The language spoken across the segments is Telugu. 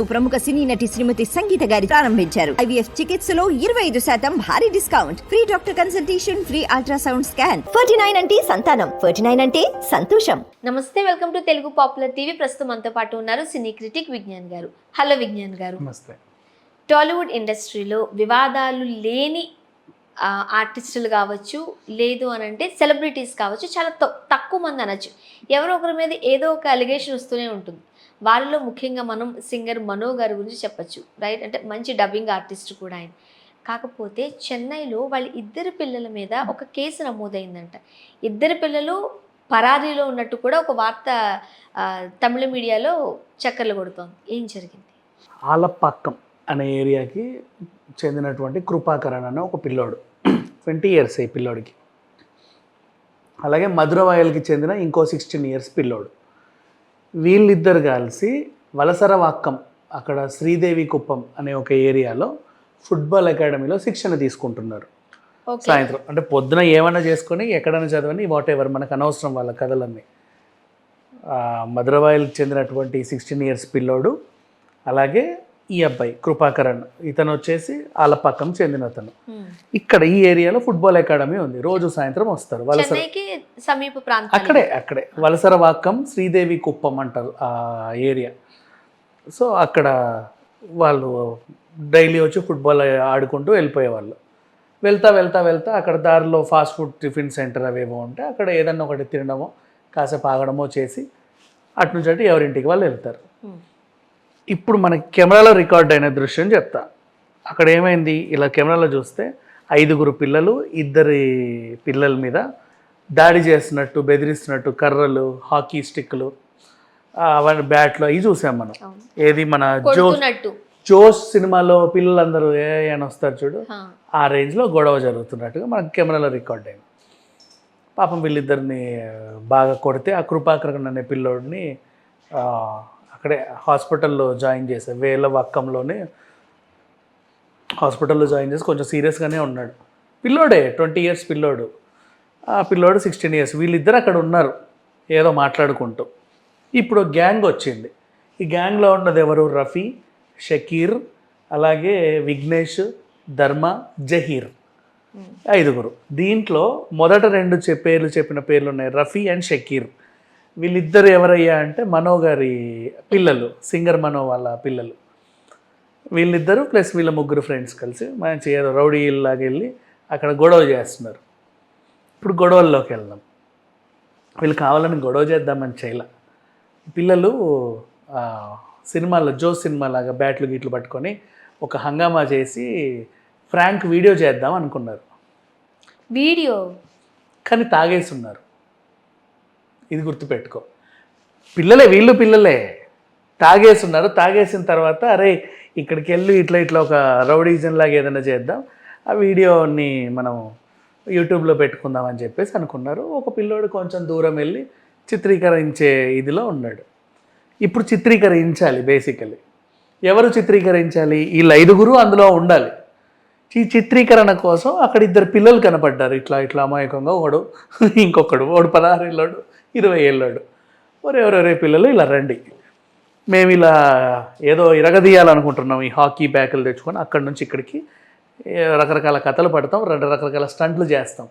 ప్రముఖ సినీ నటి శ్రీమతి సంగీత గారి ప్రారంభించారు. ఐవీఎఫ్ చికిత్సలో ఇరవై ఐదు శాతం భారీ discount. Free doctor consultation free ultrasound scan. Forty nine అంటే సంతానం. ఫర్టీ నైన్ అంటే సంతోషం. నమస్తే welcome to Telugu popular TV. ప్రస్తుతం మనతో పాటు ఉన్నారు సినీ క్రిటిక్ విజ్ఞాన్ గారు. హలో విజ్ఞాన్ గారు. నమస్తే. టాలీవుడ్ ఇండస్ట్రీలో వివాదాలు లేని ఆర్టిస్టులు కావచ్చు లేదు అని అంటే సెలబ్రిటీస్ కావచ్చు చాలా తక్కువ తక్కువ మంది అనొచ్చు. ఎవరో ఒకరి మీద ఏదో ఒక అలిగేషన్ వస్తూనే ఉంటుంది. వారిలో ముఖ్యంగా మనం సింగర్ మనో గారి గురించి చెప్పచ్చు రైట్ అంటే మంచి డబ్బింగ్ ఆర్టిస్ట్ కూడా ఆయన. కాకపోతే చెన్నైలో వాళ్ళ ఇద్దరు పిల్లల మీద ఒక కేసు నమోదైందంట. ఇద్దరు పిల్లలు పరారీలో ఉన్నట్టు కూడా ఒక వార్త తమిళ మీడియాలో చక్కర్లు కొడుతోంది. ఏం జరిగింది? ఆలపాక్కం అనే ఏరియాకి చెందినటువంటి కృపాకరణ్ అనే ఒక పిల్లోడు ట్వంటీ ఇయర్స్ ఈ పిల్లోడికి. అలాగే మధురవాయల్కి చెందిన ఇంకో సిక్స్టీన్ ఇయర్స్ పిల్లోడు. వీళ్ళిద్దరు కలిసి వలసరవాక్కం అక్కడ శ్రీదేవి కుప్పం అనే ఒక ఏరియాలో ఫుట్బాల్ అకాడమీలో శిక్షణ తీసుకుంటున్నారు. సాయంత్రం. అంటే పొద్దున ఏమైనా చేసుకొని ఎక్కడైనా చదవని వాట్ ఎవర్ మనకు అనవసరం వాళ్ళ కథలన్నీ. మధురవాయిల్కి చెందినటువంటి సిక్స్టీన్ ఇయర్స్ పిల్లోడు అలాగే ఈ అబ్బాయి కృపాకరణ్ ఇతను వచ్చేసి ఆలపాకం చెందిన అతను. ఇక్కడ ఈ ఏరియాలో ఫుట్బాల్ అకాడమీ ఉంది. రోజు సాయంత్రం వస్తారు. వలసర సమీప ప్రాంతం అక్కడే అక్కడే. వలసరవాకం శ్రీదేవి కుప్పం అంటారు ఆ ఏరియా. సో అక్కడ వాళ్ళు డైలీ వచ్చి ఫుట్బాల్ ఆడుకుంటూ వెళ్ళిపోయేవాళ్ళు. వెళ్తా వెళ్తా వెళ్తా అక్కడ దారిలో ఫాస్ట్ ఫుడ్ టిఫిన్ సెంటర్ అవేవో ఉంటే అక్కడ ఏదన్నా ఒకటి తినడమో కాసేపు ఆగడమో చేసి అటు నుంచి అటు ఎవరింటికి వాళ్ళు వెళ్తారు. ఇప్పుడు మనకి కెమెరాలో రికార్డ్ అయిన దృశ్యం చెప్తా. అక్కడ ఏమైంది? ఇలా కెమెరాలో చూస్తే ఐదుగురు పిల్లలు ఇద్దరి పిల్లల మీద దాడి చేస్తున్నట్టు బెదిరిస్తున్నట్టు కర్రలు హాకీ స్టిక్లు అవన్నీ బ్యాట్లు అవి చూసాం మనం. ఏది మన జోస్ జోస్ సినిమాలో పిల్లలందరూ ఏ అని వస్తారు చూడు. ఆ రేంజ్లో గొడవ జరుగుతున్నట్టుగా మనకి కెమెరాలో రికార్డ్ అయింది. పాపం వీళ్ళిద్దరిని బాగా కొడితే ఆ కృపాకరణ అనే పిల్లోడిని అక్కడే హాస్పిటల్లో జాయిన్ చేశారు వేల వక్కంలోనే హాస్పిటల్లో జాయిన్ చేసి కొంచెం సీరియస్గానే ఉన్నాడు. పిల్లోడే ట్వంటీ ఇయర్స్ పిల్లోడు. ఆ పిల్లోడు సిక్స్టీన్ ఇయర్స్. వీళ్ళిద్దరు అక్కడ ఉన్నారు ఏదో మాట్లాడుకుంటూ. ఇప్పుడు గ్యాంగ్ వచ్చింది. ఈ గ్యాంగ్లో ఉన్నది ఎవరు? రఫీ షకీర్ అలాగే విఘ్నేష్ ధర్మ జహీర్. ఐదుగురు. దీంట్లో మొదట రెండు చె- పేర్లు చెప్పిన పేర్లు ఉన్నాయి. రఫీ అండ్ షకీర్. వీళ్ళిద్దరు ఎవరయ్యా అంటే మనో గారి పిల్లలు సింగర్ మనో వాళ్ళ పిల్లలు. వీళ్ళిద్దరు ప్లస్ వీళ్ళ ముగ్గురు ఫ్రెండ్స్ కలిసి మంచి ఏదో రౌడీ లాగా వెళ్ళి అక్కడ గొడవ చేస్తున్నారు. ఇప్పుడు గొడవల్లోకి వెళ్దాం. వీళ్ళు కావాలని గొడవ చేద్దామని చేయలే. పిల్లలు ఆ, సినిమాల్లో జో సినిమా లాగా బ్యాట్లు గీట్లు పట్టుకొని ఒక హంగామా చేసి ఫ్రాంక్ వీడియో చేద్దాం అనుకున్నారు. వీడియో? కానీ తాగేసి ఉన్నారు. ఇది గుర్తుపెట్టుకో. పిల్లలే వీళ్ళు పిల్లలే. తాగేసున్నారు. తాగేసిన తర్వాత అరే ఇక్కడికి వెళ్ళి ఇట్లా ఇట్లా ఒక రౌడీజన్ లాగా ఏదైనా చేద్దాం. ఆ వీడియోని మనం యూట్యూబ్లో పెట్టుకుందాం అని చెప్పేసి అనుకున్నారు. ఒక పిల్లోడు కొంచెం దూరం వెళ్ళి చిత్రీకరించే ఇదిలో ఉన్నాడు. ఇప్పుడు చిత్రీకరించాలి బేసికలీ. ఎవరు చిత్రీకరించాలి? వీళ్ళు ఐదుగురు అందులో ఉండాలి. ఈ చిత్రీకరణ కోసం అక్కడ ఇద్దరు పిల్లలు కనపడ్డారు. ఇట్లా ఇట్లా అమాయకంగా ఒకడు ఇంకొకడు వాడు పదహారు ఏళ్ళోడు ఇరవై ఏళ్ళోడు. ఎవరెవరే పిల్లలు ఇలా రండి. మేము ఇలా ఏదో ఇరగదీయాలనుకుంటున్నాం ఈ హాకీ బ్యాకులు తెచ్చుకొని అక్కడి నుంచి ఇక్కడికి. రకరకాల కథలు పడతాం రెండు రకరకాల స్టంట్లు చేస్తాం.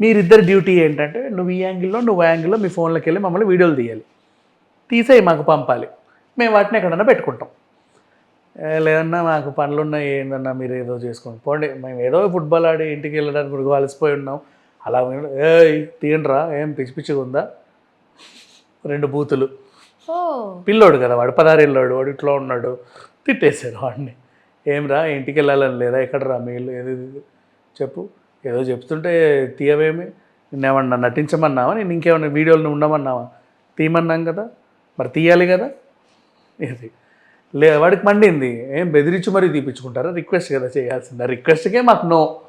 మీరిద్దరు డ్యూటీ ఏంటంటే నువ్వు ఈ యాంగిల్లో నువ్వు యాంగిల్లో మీ ఫోన్లోకి వెళ్ళి మమ్మల్ని వీడియోలు తీయాలి. తీసేయి మాకు పంపాలి. మేము వాటిని ఎక్కడన్నా పెట్టుకుంటాం. లేదన్నా మాకు పనులు ఏందన్నా మీరు ఏదో చేసుకోండి. పోండి మేము ఏదో ఫుట్బాల్ ఆడి ఇంటికి వెళ్ళడానికి ఇప్పుడు అలసిపోయి ఉన్నాం. అలా ఏ తీయండిరా ఏం పిచ్చి పిచ్చిగా ఉందా రెండు బూతులు. పిల్లోడు కదా వాడు పదారేళ్ళోడు వాడు ఇట్లా ఉన్నాడు. తిట్టేశారు వాడిని. ఏమ్రా ఇంటికి వెళ్ళాలని లేదా ఎక్కడ రా మీ ఇల్లు ఏది? చెప్పు. ఏదో చెప్తుంటే తీయవేమి? నిన్నేమన్నా నటించమన్నావా? నేను ఇంకేమన్నా వీడియోలు ఉండమన్నావా? తీయమన్నాం కదా. మరి తీయాలి కదా. ఇది లే వాడికి మండింది. ఏం బెదిరించి మరీ తీపించుకుంటారా రిక్వెస్ట్ కదా చేయాల్సింది. రిక్వెస్ట్కే మాకు నో.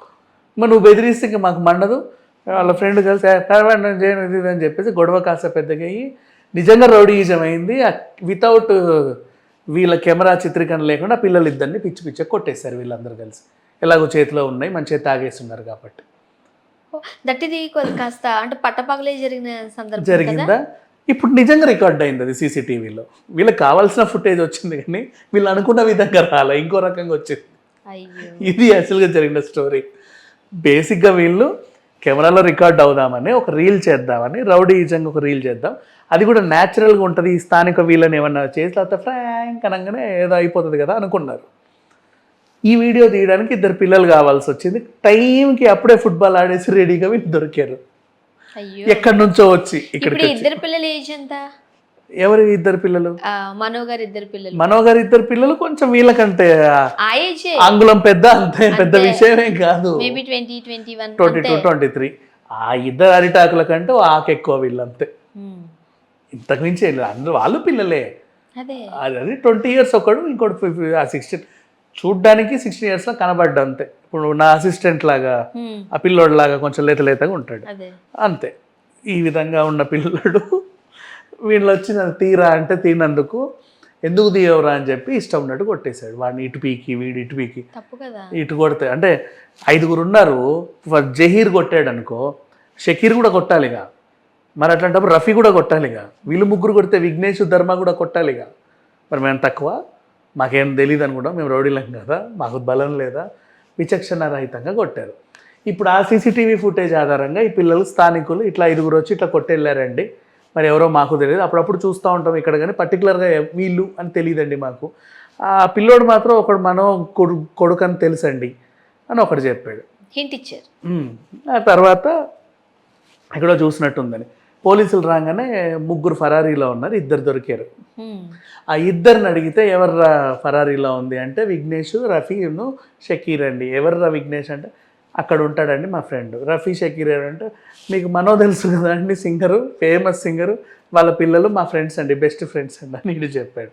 మరి నువ్వు బెదిరిస్తే ఇంకా మాకు మండదు. వాళ్ళ ఫ్రెండ్ కలిసి "ఏ, తర్వాత నేను చేయను ఇది ఇది" అని చెప్పేసి గొడవ కాస్త పెద్దగా అయ్యి నిజంగా రౌడీయిజం అయింది వితౌట్ వీళ్ళ కెమెరా చిత్రీకరణ లేకుండా పిల్లలు ఇద్దరిని పిచ్చి పిచ్చ కొట్టేశారు వీళ్ళందరూ కలిసి. ఎలాగో చేతిలో ఉన్నాయి మంచిగా తాగేస్తున్నారు కాబట్టి. దట్ ఇది కాస్త అంటే పట్టపగలే జరిగిన సందర్భం జరిగిందా? ఇప్పుడు నిజంగా రికార్డ్ అయింది అది సీసీటీవీలో. వీళ్ళకి కావాల్సిన ఫుటేజ్ వచ్చింది కానీ వీళ్ళు అనుకున్న విధంగా రాలే ఇంకో రకంగా వచ్చింది. ఇది అసలుగా జరిగిన స్టోరీ బేసిక్గా వీళ్ళు కెమెరాలో రికార్డ్ అవుదామని ఒక రీల్ చేద్దామని రౌడీ ఈజంగా ఒక రీల్ చేద్దాం. అది కూడా న్యాచురల్గా ఉంటుంది ఈ స్థానిక వీళ్ళని ఏమన్నా చేసి లేకపోతే ఫ్రాంక్ అనగానే ఏదో అయిపోతుంది కదా అనుకున్నారు. ఈ వీడియో తీయడానికి ఇద్దరు పిల్లలు కావాల్సి వచ్చింది. టైంకి అప్పుడే ఫుట్బాల్ ఆడేసి రెడీగా వీళ్ళు దొరికారు. ఎక్కడి నుంచో వచ్చి వచ్చి. ఇద్దరు పిల్లలు ఏజ్ ఎంత? ఎవరు ఇద్దరు పిల్లలు? ఆ, మనో గారు ఇద్దరు పిల్లలు. మనో గారి ఇద్దరు పిల్లలు కొంచెం వీళ్ళకంటే ఆంగ్లం పెద్ద అంతే పెద్ద విషయమే కాదు. ట్వంటీ టూ ట్వంటీ త్రీ ఆ ఇద్దరు అరిటాకుల కంటే ఆకు ఎక్కువ వీళ్ళంతే. ఇంతకు మించి. అందరూ వాళ్ళు పిల్లలే. అదే. ట్వంటీ ఇయర్స్ ఒకడు ఇంకోటి సిక్స్టీన్ చూడ్డానికి సిక్స్టీన్ ఇయర్స్లో కనబడ్డా అంతే ఇప్పుడు నా అసిస్టెంట్ లాగా. ఆ పిల్లోడు లాగా కొంచెం లేత లేతగా ఉంటాడు. అంతే. ఈ విధంగా ఉన్న పిల్లడు వీళ్ళు వచ్చి నన్ను తీరా అంటే తీనందుకు ఎందుకు తీయవరా అని చెప్పి ఇష్టం ఉన్నట్టు కొట్టేశాడు. వాడిని ఇటు పీకి వీడు ఇటు పీకి. ఇటు కొడితే అంటే ఐదుగురు ఉన్నారు. జహీర్ కొట్టాడు అనుకో షకీర్ కూడా కొట్టాలిగా. మరి అట్లాంటప్పుడు రఫీ కూడా కొట్టాలిగా. వీళ్ళు ముగ్గురు కొడితే విఘ్నేష్ ధర్మ కూడా కొట్టాలిగా. మరి మేము తక్కువ? మాకేం తెలియదు అనుకుంటాం. మేము రౌడీలం కదా. మాకు బలం లేదా? విచక్షణ రహితంగా కొట్టారు. ఇప్పుడు ఆ సీసీటీవీ ఫుటేజ్ ఆధారంగా ఈ పిల్లలు స్థానికులు ఇట్లా ఐదుగురు వచ్చి ఇట్లా కొట్టెళ్ళారండి. మరి ఎవరో మాకు తెలియదు. అప్పుడప్పుడు చూస్తూ ఉంటాం ఇక్కడ కానీ పర్టికులర్గా వీళ్ళు అని తెలియదండి మాకు. ఆ పిల్లోడు మాత్రం ఒకడు మనో కొడు కొడుకు అని తెలుసండి అని ఒకడు చెప్పాడు. ఇచ్చారు. ఆ తర్వాత ఎక్కడో చూసినట్టుందని. పోలీసులు రాగానే ముగ్గురు ఫరారీలో ఉన్నారు ఇద్దరు దొరికారు. ఆ ఇద్దరిని అడిగితే ఎవర్రా ఫరారీలో ఉంది అంటే విఘ్నేష్ రఫీను షకీర్ అండి. ఎవర్రా విఘ్నేష్ అంటే అక్కడ ఉంటాడండి మా ఫ్రెండ్. రఫీ షకీర్ అంటే మీకు మనో తెలుసు కదా అండి సింగరు ఫేమస్ సింగరు. వాళ్ళ పిల్లలు మా ఫ్రెండ్స్ అండి బెస్ట్ ఫ్రెండ్స్ అండి అని ఈడు చెప్పాడు.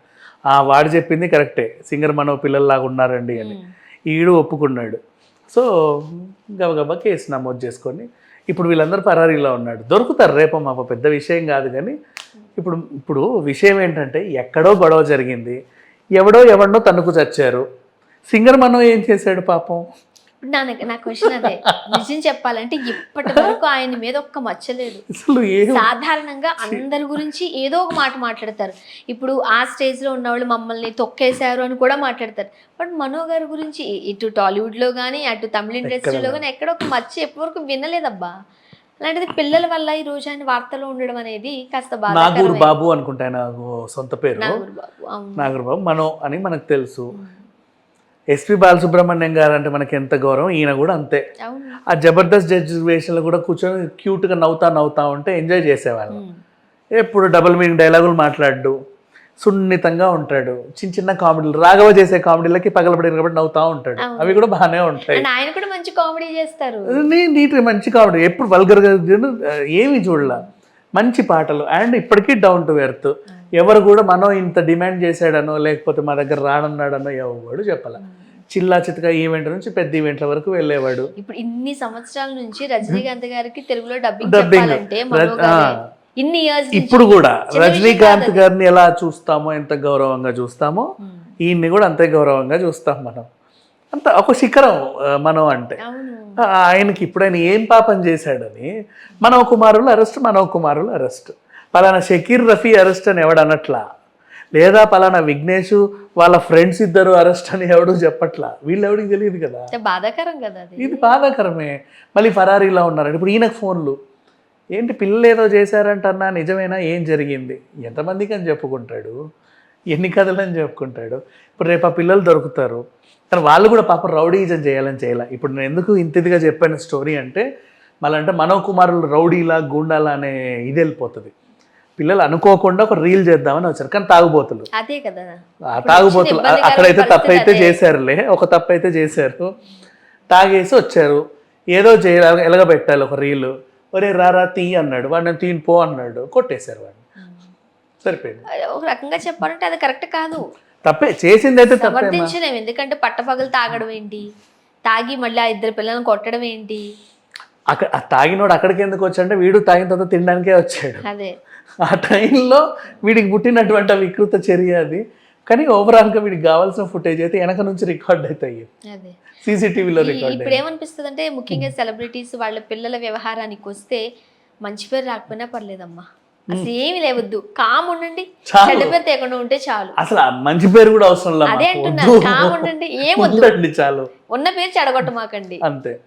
ఆ వాడు చెప్పింది కరెక్టే సింగర్ మనో పిల్లల్లాగా ఉన్నారండి అని. ఈడు ఒప్పుకున్నాడు. సో గబగబా కేసు నమోదు చేసుకొని ఇప్పుడు వీళ్ళందరూ పరారీలో ఉన్నాడు. దొరుకుతారు రేపో మాప పెద్ద విషయం కాదు కానీ ఇప్పుడు ఇప్పుడు విషయం ఏంటంటే ఎక్కడో గొడవ జరిగింది. ఎవడో ఎవడనో తన్నుకు చచ్చారు. సింగర్ మనో ఏం చేశాడు పాపం? నా నా క్వశ్చన్ అదే. నిజం చెప్పాలంటే ఇప్పటి వరకు ఆయన మీద ఒక్క మచ్చలేదు సాధారణంగా అందరి గురించి ఏదో ఒక మాట మాట్లాడతారు. ఇప్పుడు ఆ స్టేజ్లో ఉన్నవాళ్ళు మమ్మల్ని తొక్కేశారు అని కూడా మాట్లాడతారు. బట్ మనో గారి గురించి ఇటు టాలీవుడ్లో కానీ అటు తమిళ ఇండస్ట్రీలో కానీ ఎక్కడ ఒక మచ్చ ఎప్పటివరకు వినలేదబ్బా. అలాంటిది పిల్లల వల్ల ఈ రోజు ఆయన వార్తలో ఉండడం అనేది కాస్త నాగూర్ బాధాకరమే బాబు అనుకుంటా నాకు సొంత పేరు. నాగూర్ బాబు మనో అని మనకు తెలుసు. ఎస్పి బాలసుబ్రహ్మణ్యం గారు అంటే మనకి ఎంత గౌరవం? ఈయన కూడా అంతే. ఆ జబర్దస్త్ జడ్జి వేషంలో కూడా కూర్చొని క్యూట్గా నవ్వుతా నవ్వుతా ఉంటే ఎంజాయ్ చేసేవాళ్ళం. ఎప్పుడు డబుల్ మీనింగ్ డైలాగులు మాట్లాడు సున్నితంగా ఉంటాడు చిన్న చిన్న కామెడీలు రాఘవ చేసే కామెడీలకి పగలబడి కాబట్టి నవ్వుతా ఉంటాడు. అవి కూడా బాగానే ఉంటాయి. ఆయన కూడా మంచి కామెడీ చేస్తారు. నీ- నీట్ మంచి కామెడీ. ఎప్పుడు వల్గర్గా ఏమి చూడలా? మంచి పాటలు అండ్ ఇప్పటికీ డౌన్ టు ఎర్త్ ఎవరు కూడా మనం ఇంత డిమాండ్ చేశాడనో లేకపోతే మా దగ్గర రానున్నాడనో ఎవడు చెప్పాల చిల్లా చితక ఈవెంట్ నుంచి పెద్ద ఈవెంట్ల వరకు వెళ్ళేవాడు ఇప్పుడు ఇన్ని సంవత్సరాల నుంచి రజనీకాంత్ గారికి తెలుగులో డబ్బింగ్. చెప్పాలంటే. ఇన్ని ఇయర్స్ ఇప్పుడు కూడా రజనీకాంత్ గారిని ఎలా చూస్తామో ఎంత గౌరవంగా చూస్తామో ఉమ్. ఈయన్ని కూడా అంతే గౌరవంగా చూస్తాం మనం అంత ఒక శిఖరం మనం అంటే. ఆయనకి ఇప్పుడు ఆయన ఏం పాపం చేశాడని మనో కుమారులు అరెస్ట్ మనో కుమారులు అరెస్ట్. పలానా షకీర్ రఫీ అరెస్ట్ అని ఎవడు అనట్లా? లేదా పలానా విఘ్నేష్ వాళ్ళ ఫ్రెండ్స్ ఇద్దరు అరెస్ట్ అని ఎవడు చెప్పట్లా? వీళ్ళు ఎవడికి తెలియదు కదా. బాధాకరం కదా ఇది బాధాకరమే. మళ్ళీ ఫరారీలో ఉన్నారు. ఇప్పుడు ఈయనకు ఫోన్లు. ఏంటి పిల్లలు ఏదో చేశారంటన్నా నిజమేనా? ఏం జరిగింది? ఎంతమందికి అని చెప్పుకుంటాడు. ఎన్ని కథలని చెప్పుకుంటాడు. ఇప్పుడు రేపు ఆ పిల్లలు దొరుకుతారు. కానీ వాళ్ళు కూడా పాపం రౌడీజం చేయాలని చేయాలి. ఇప్పుడు నేను ఎందుకు ఇంత ఇదిగా చెప్పాను స్టోరీ అంటే మళ్ళీ అంటే మనో కుమారులు రౌడీలా గుండాలా అనే ఇది వెళ్ళిపోతుంది. పిల్లలు అనుకోకుండా ఒక రీల్ చేద్దామని వచ్చారు. కానీ తాగుబోతులు. అదే కదా. ఆ తాగుబోతులు అక్కడైతే తప్పైతే. చేశారులే. ఒక తప్పు అయితే చేశారు. తాగేసి వచ్చారు. ఏదో చేయాలి ఎలగబెట్టాలి ఒక రీలు. ఒరే రారా తీ అన్నాడు. వాడిని తీని పో అన్నాడు. కొట్టేశారు వాడిని. సరిపోయింది. ఒక రకంగా చెప్పాలంటే అది కరెక్ట్ కాదు. తప్పే చేసింది అయితే సమర్థించలేము. ఎందుకంటే పట్టపగలు తాగడం ఏంటి? తాగి మళ్ళీ ఆ ఇద్దరు పిల్లల్ని కొట్టడం ఏంటి? అక్కడ ఆ తాగినోడు అక్కడికి ఎందుకు వచ్చాడంటే వీడు తాగిన తర్వాత తినడానికే వచ్చాడు. అదే. ఆ టైంలో వీడికి పుట్టినటువంటి ఆ వికృత చర్య అది. కానీ ఓవరాల్గా వీడికి కావాల్సిన ఫుటేజ్ అయితే వెనక నుంచి రికార్డ్ అవుతాయి అదే. సీసీటీవీలో రికార్డ్ ఇప్పుడు ఏమనిపిస్తుంది అంటే ముఖ్యంగా సెలబ్రిటీస్ వాళ్ళ పిల్లల వ్యవహారానికి వస్తే మంచి పేరు రాకపోయినా పర్లేదమ్మా. అసలు ఏమి లేవద్దు. కామ్ ఉండండి. చెడ్డ పేరు తేకుండా ఉంటే చాలు. అసలు మంచి పేరు కూడా అవసరం లేదు అదే. అంటున్నాను. కామ్ ఉండండి. ఏమొద్దు చాలు. ఉన్న పేరు చెడగొట్టమాకండి. అంతే.